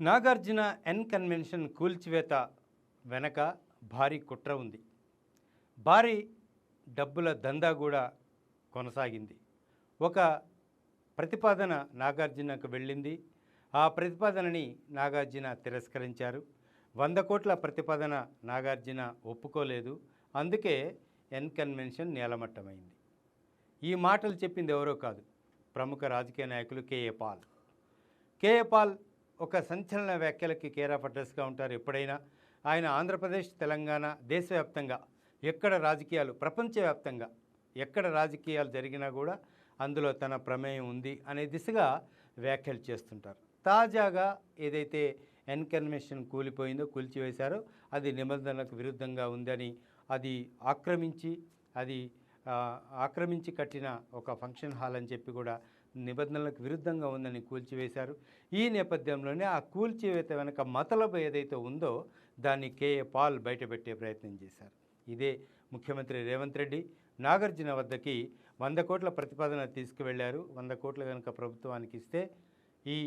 Nagarjuna N convention కూల్చివేత వెనక భారీ కుట్ర ఉంది. భారీ డబ్బుల దందా కూడా కొనసాగింది. ఒక ప్రతిపాదన నాగార్జునకు వెళ్ళింది. ఆ ప్రతిపాదనని నాగార్జున తిరస్కరించారు. వంద కోట్ల ప్రతిపాదన నాగార్జున ఒప్పుకోలేదు. అందుకే ఎన్ కన్వెన్షన్ నేలమట్టమైంది. ఈ మాటలు చెప్పింది ఎవరో కాదు ప్రముఖ రాజకీయ నాయకులు కేఏ పాల్. కేఏ పాల్ ఒక సంచలన వ్యాఖ్యలకి కేరాఫ్ అడ్రస్గా ఉంటారు ఎప్పుడైనా. ఆయన ఆంధ్రప్రదేశ్ తెలంగాణ దేశవ్యాప్తంగా ఎక్కడ రాజకీయాలు ప్రపంచవ్యాప్తంగా ఎక్కడ రాజకీయాలు జరిగినా కూడా అందులో తన ప్రమేయం ఉంది అనే దిశగా వ్యాఖ్యలు చేస్తుంటారు. తాజాగా ఏదైతే ఎన్కన్వెన్షన్ కూలిపోయిందో కూల్చివేశారో అది నిబంధనలకు విరుద్ధంగా ఉందని అది ఆక్రమించి అది ఆక్రమించి కట్టిన ఒక ఫంక్షన్ హాల్ అని చెప్పి కూడా నిబంధనలకు విరుద్ధంగా ఉందని కూల్చివేశారు. ఈ నేపథ్యంలోనే ఆ కూల్చివేత వెనక మతలబు ఏదైతే ఉందో దాన్ని కేఏ పాల్ బయటపెట్టే ప్రయత్నం చేశారు. ఇదే ముఖ్యమంత్రి రేవంత్ రెడ్డి నాగార్జున వద్దకి వంద కోట్ల ప్రతిపాదన తీసుకువెళ్ళారు. వంద కోట్ల కనుక ప్రభుత్వానికి ఇస్తే ఈ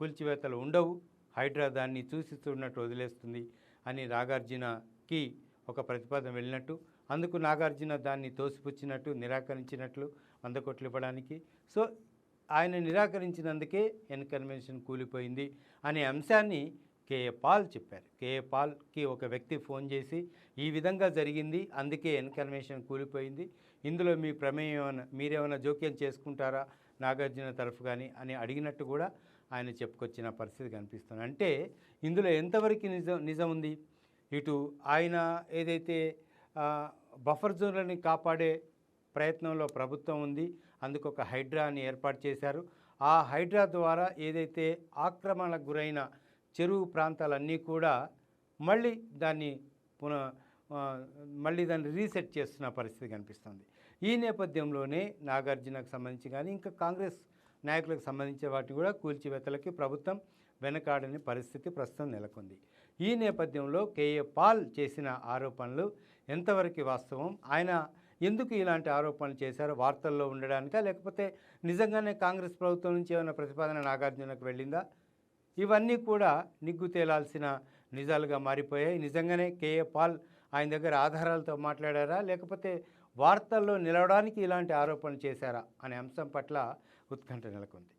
కూల్చివేతలు ఉండవు. హైడ్రా దాన్ని చూసి చూడనట్టు వదిలేస్తుంది అని నాగార్జునకి ఒక ప్రతిపాదన వెళ్ళినట్టు అందుకు నాగార్జున దాన్ని తోసిపుచ్చినట్టు నిరాకరించినట్లు వంద కోట్లు ఇవ్వడానికి. సో ఆయన నిరాకరించినందుకే ఎన్ కన్వెన్షన్ కూలిపోయింది అనే అంశాన్ని కేఏ పాల్ చెప్పారు. కేఏ పాల్కి ఒక వ్యక్తి ఫోన్ చేసి ఈ విధంగా జరిగింది అందుకే ఎన్ కన్వెన్షన్ కూలిపోయింది. ఇందులో మీ ప్రమేయం ఏమైనా మీరేమైనా జోక్యం చేసుకుంటారా నాగార్జున తరఫు కానీ? అని అడిగినట్టు కూడా ఆయన చెప్పుకొచ్చిన పరిస్థితి కనిపిస్తుంది. అంటే ఇందులో ఎంతవరకు నిజం నిజం ఉంది? ఇటు ఆయన ఏదైతే బఫర్ జోన్లని కాపాడే ప్రయత్నంలో ప్రభుత్వం ఉంది. అందుకు ఒక హైడ్రాని ఏర్పాటు చేశారు. ఆ హైడ్రా ద్వారా ఏదైతే ఆక్రమణకు గురైన చెరువు ప్రాంతాలన్నీ కూడా మళ్ళీ దాన్ని పున మళ్ళీ దాన్ని రీసెట్ చేస్తున్న పరిస్థితి కనిపిస్తుంది. ఈ నేపథ్యంలోనే నాగార్జునకు సంబంధించి కానీ ఇంకా కాంగ్రెస్ నాయకులకు సంబంధించిన వాటిని కూడా కూల్చివేతలకి ప్రభుత్వం వెనకాడని పరిస్థితి ప్రస్తుతం నెలకొంది. ఈ నేపథ్యంలో కేఏ పాల్ చేసిన ఆరోపణలు ఎంతవరకు వాస్తవం? ఆయన ఎందుకు ఇలాంటి ఆరోపణలు చేశారో వార్తల్లో ఉండడానికా? లేకపోతే నిజంగానే కాంగ్రెస్ ప్రభుత్వం నుంచి ఏమైనా ప్రతిపాదన నాగార్జునకు వెళ్ళిందా? ఇవన్నీ కూడా నిగ్గు తేలాల్సిన నిజాలుగా మారిపోయాయి. నిజంగానే కేఏ పాల్ ఆయన దగ్గర ఆధారాలతో మాట్లాడారా? లేకపోతే వార్తల్లో నిలవడానికి ఇలాంటి ఆరోపణలు చేశారా? అనే అంశం పట్ల ఉత్కంఠ నెలకొంది.